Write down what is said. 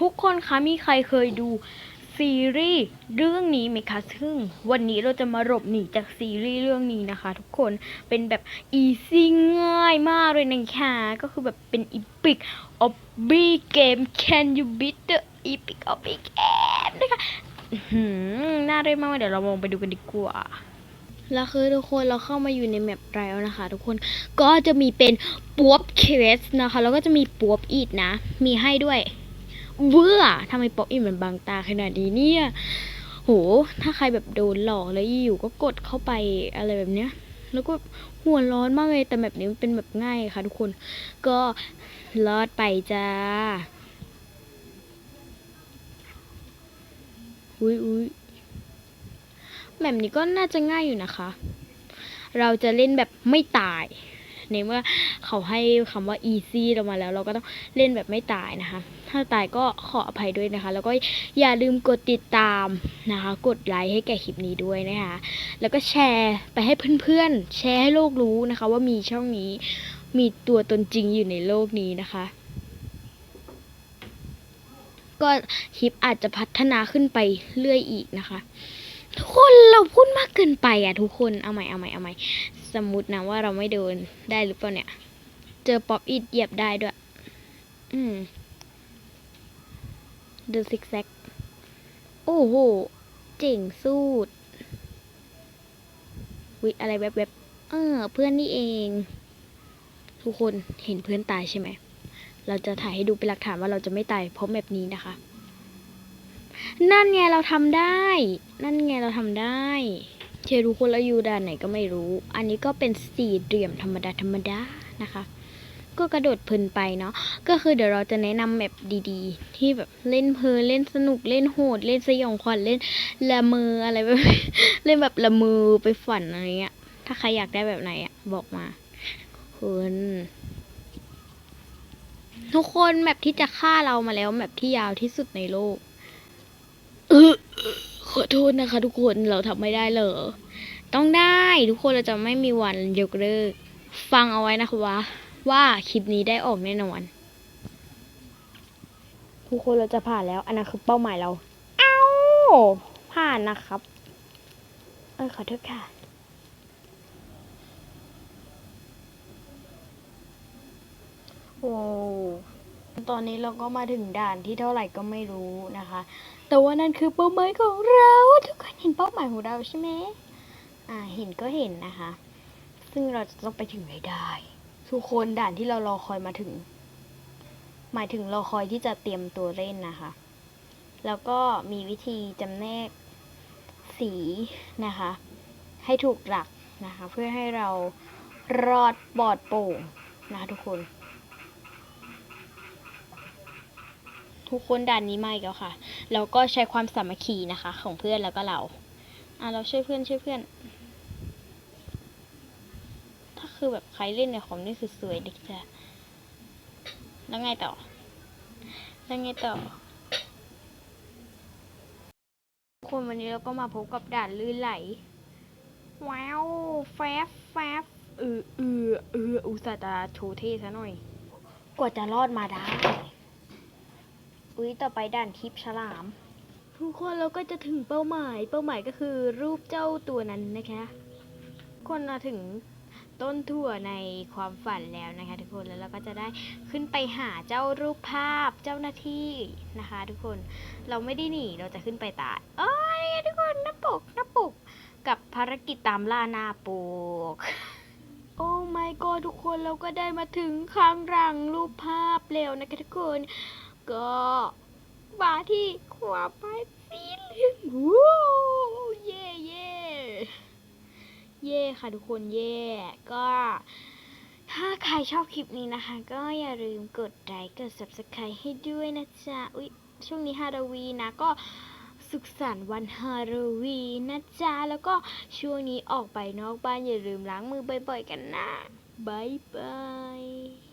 ทุกคนคะมีใครเคยดูซีรีส์เรื่องนี้ไหมคะ ซึ่งวันนี้เราจะมาหลบหนีจากซีรีส์เรื่องนี้นะคะ ทุกคน เป็นแบบอีซี่ง่ายมากเลยนะคะก็คือแบบเป็นอีพิกออบบี้เกม Can you beat the epic of big game นะคะหือน่าเล่นมากเดี๋ยวเราลองไปดูกันดีกว่าแล้วคือทุกคนเราเข้ามาอยู่ในแมปแล้วนะคะ ทุกคนก็จะมีเป็นปวบเคสนะคะ แล้วก็จะมีปวบอีดนะ มีให้ด้วย เบื่อทำไมป๊อปอีดมันบางตาขนาดนี้เนี่ย โห ถ้าใครแบบโดนหลอกแล้วอยู่ก็กดเข้าไปอะไรแบบเนี้ย แล้วก็หัวร้อนมากเลย แต่แบบนี้มันเป็นแบบง่ายค่ะทุกคน ก็รอดไปจ้า อุ้ยอุ้ยแบบนี้ก็น่าจะง่ายอยู่นะคะ เราจะเล่นแบบไม่ตาย ในเมื่อเขาให้คำว่า easy เรามาแล้ว เราก็ต้องเล่นแบบไม่ตายนะคะ ถ้าตายก็ขออภัยด้วยนะคะ แล้วก็อย่าลืมกดติดตามนะคะ กดไลค์ให้แก่คลิปนี้ด้วยนะคะ แล้วก็แชร์ไปให้เพื่อนๆ แชร์ให้โลกรู้นะคะ ว่ามีช่องนี้มีตัวตนจริงอยู่ในโลกนี้นะคะก็คลิปอาจจะพัฒนาขึ้นไปเรื่อยอีกนะคะ ทุกคนเราพูดมากเกินไปอะทุกคนเอาใหม่เอาใหม่เอาใหม่สมมตินะว่าเราไม่โดนได้หรือเปล่าเนี่ย เจอป๊อปอิดเหยียบได้ด้วย อืมดูซิกแซกโอ้โหเจ๋งสูดวิอะไรแวบๆเออ เพื่อนนี่เอง ทุกคนเห็นเพื่อนตายใช่ไหมเราจะถ่ายให้ดูเป็นหลักฐานว่าเราจะไม่ตายเพราะแบบนี้นะคะ นั่นไงเราทำได้ นั่นไงเราทำได้เชรู้คนละอยู่ด้านไหนก็ไม่รู้ อันนี้ก็เป็นสี่เหลี่ยมธรรมดาธรรมดานะคะ ก็กระโดดเพลินไปเนาะ ก็คือเดี๋ยวเราจะแนะนำแบบดีๆ ที่แบบเล่นเพลินเล่นสนุกเล่นโหด เล่นสยองขวัญเล่นละเมออะไรแบบเล่นแบบละเมอไปฝันอะไรเงี้ย ถ้าใครอยากได้แบบไหนอะบอกมาคุณทุกคนแมปที่จะฆ่าเรามาแล้วแมปที่ยาวที่สุดในโลก ขอโทษนะคะ ทุกคนเราทำไม่ได้เหรอต้องได้ทุกคนเราจะไม่มีวันยกเลิกฟังเอาไว้นะคะว่าว่าคลิปนี้ได้ออกแน่นอนทุกคนเราจะผ่านแล้ว อันนั้นคือเป้าหมายเรา เอ้า ผ่านนะครับ เออขอโทษค่ะโอ้ ตอนนี้เราก็มาถึงด่านที่เท่าไหร่ก็ไม่รู้นะคะ แต่ว่านั่นคือเป้าหมายของเรา ทุกคนเห็นเป้าหมายของเราใช่ไหมอ่าเห็นก็เห็นนะคะ ซึ่งเราจะต้องไปถึงให้ได้ ทุกคนด่านที่เรารอคอยมาถึง หมายถึงรอคอยที่จะเตรียมตัวเล่นนะคะ แล้วก็มีวิธีจำแนกสีนะคะ ให้ถูกหลักนะคะ เพื่อให้เรารอดปลอดโปร่งนะะทุกคน ทุกคนด่านนี้ไม่แล้วค่ะ แล้วก็ใช้ความสามัคคีนะคะ ของเพื่อนแล้วก็เรา อะเราช่วยเพื่อนช่วยเพื่อน ถ้าคือแบบใครเล่นในคอมนี่คือสวยเด็กจ้ะแล้วไงต่อ แล้วไงต่อทุกคนวันนี้เราก็มาพบกับด่านลื่นไหล ว้าวแฟบแฟบเออเออเอออุตส่าห์จะโชว์เท่ซะหน่อย กว่าจะรอดมาได้ อุ้ยต่อไปด่านทิปฉลาม ทุกคนเราก็จะถึงเป้าหมาย เป้าหมายก็คือรูปเจ้าตัวนั้นนะคะ คนมาถึงต้นถั่วในความฝันแล้วนะคะ ทุกคนแล้วเราก็จะได้ขึ้นไปหาเจ้ารูปภาพเจ้าหน้าที่นะคะ ทุกคนเราไม่ได้หนีเราจะขึ้นไปตายเอ้ยทุกคนหน้าปกหน้าปกกับภารกิจตามล่าหน้าปกโอ้ my god ทุกคนเราก็ได้มาถึงข้างหลังรูปภาพแล้วนะคะทุกคน ก็มาที่ความหมายสีเหลืองวู้เย่เย่เย่ค่ะทุกคนเย่ก็ถ้าใครชอบคลิปนี้นะคะ ก็อย่าลืมกดไลค์กด subscribe ให้ด้วยนะจ๊ะอุ๊ยช่วงนี้ฮาโลวีนนะก็สุขสันต์วันฮาโลวีนนะจ๊ะ แล้วก็ช่วงนี้ออกไปนอกบ้านอย่าลืมล้างมือบ่อยๆกันนะบายบาย